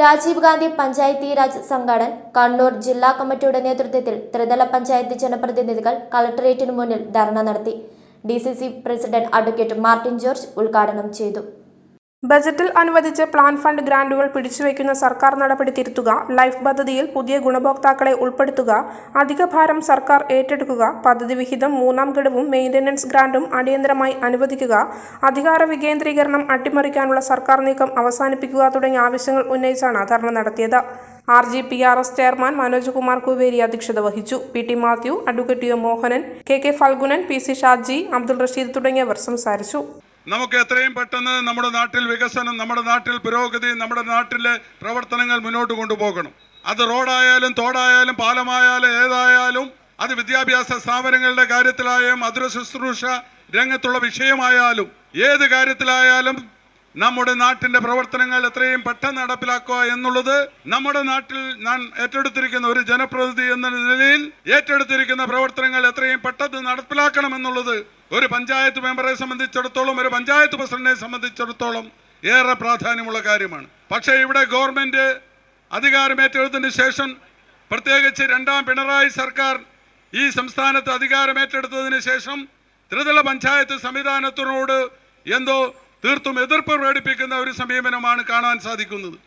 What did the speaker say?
രാജീവ് ഗാന്ധി പഞ്ചായത്തി രാജ് സംഘാടൻ കണ്ണൂർ ജില്ലാ കമ്മിറ്റിയുടെ നേതൃത്വത്തിൽ ത്രിതല പഞ്ചായത്ത് ജനപ്രതിനിധികൾ കളക്ടറേറ്റിന് മുന്നിൽ ധർണ നടത്തി. D president advocate Martin George ഉദ്ഘാടനം ചെയ്തു. ബജറ്റിൽ അനുവദിച്ച പ്ലാൻ ഫണ്ട് ഗ്രാന്റുകൾ പിടിച്ചുവെക്കുന്ന സർക്കാർ നടപടി തിരുത്തുക ലൈഫ് പദ്ധതിയിൽ പുതിയ ഗുണഭോക്താക്കളെ ഉൾപ്പെടുത്തുക അധിക ഭാരം സർക്കാർ ഏറ്റെടുക്കുക പദ്ധതി വിഹിതം മൂന്നാം ഘടവും മെയിന്റനൻസ് ഗ്രാന്റും അടിയന്തരമായി അനുവദിക്കുക അധികാര വികേന്ദ്രീകരണം അട്ടിമറിക്കാനുള്ള സർക്കാർ നീക്കം അവസാനിപ്പിക്കുക തുടങ്ങിയ ആവശ്യങ്ങൾ ഉന്നയിച്ചാണ് ധർണ നടത്തിയത്. R G P R S chairman Manoj Kumar Kuveri അധ്യക്ഷത വഹിച്ചു. P T Mathew advocate U Mohanan K K Phalgunan P C Shaji Abdul Rasheed തുടങ്ങിയവർ സംസാരിച്ചു. നമുക്ക് എത്രയും പെട്ടെന്ന് നമ്മുടെ നാട്ടിൽ വികസനം നമ്മുടെ നാട്ടിൽ പുരോഗതി നമ്മുടെ നാട്ടിലെ പ്രവർത്തനങ്ങൾ മുന്നോട്ട് കൊണ്ടുപോകണം. അത് റോഡായാലും തോടായാലും പാലമായാലും ഏതായാലും അത് വിദ്യാഭ്യാസ സ്ഥാപനങ്ങളുടെ കാര്യത്തിലായാലും മധുര ശുശ്രൂഷ രംഗത്തുള്ള വിഷയമായാലും ഏത് കാര്യത്തിലായാലും നമ്മുടെ നാട്ടിന്റെ പ്രവർത്തനങ്ങൾ എത്രയും പെട്ടെന്ന് നടപ്പിലാക്കുക എന്നുള്ളത് നമ്മുടെ നാട്ടിൽ ഞാൻ ഏറ്റെടുത്തിരിക്കുന്ന ഒരു ജനപ്രതിനിധി എന്ന നിലയിൽ ഏറ്റെടുത്തിരിക്കുന്ന പ്രവർത്തനങ്ങൾ എത്രയും പെട്ടെന്ന് നടപ്പിലാക്കണം എന്നുള്ളത് ഒരു പഞ്ചായത്ത് മെമ്പറെ സംബന്ധിച്ചിടത്തോളം ഒരു പഞ്ചായത്ത് പ്രസിഡന്റിനെ സംബന്ധിച്ചിടത്തോളം ഏറെ പ്രാധാന്യമുള്ള കാര്യമാണ്. പക്ഷേ ഇവിടെ ഗവൺമെന്റ് അധികാരമേറ്റെടുത്തതിന് ശേഷം പ്രത്യേകിച്ച് രണ്ടാം പിണറായി സർക്കാർ ഈ സംസ്ഥാനത്ത് അധികാരമേറ്റെടുത്തതിന് ശേഷം ത്രിതല പഞ്ചായത്ത് സംവിധാനത്തിനോട് എന്തോ തീർത്തും എതിർപ്പ് പ്രകടിപ്പിക്കുന്ന ഒരു സമീപനമാണ് കാണാൻ സാധിക്കുന്നത്.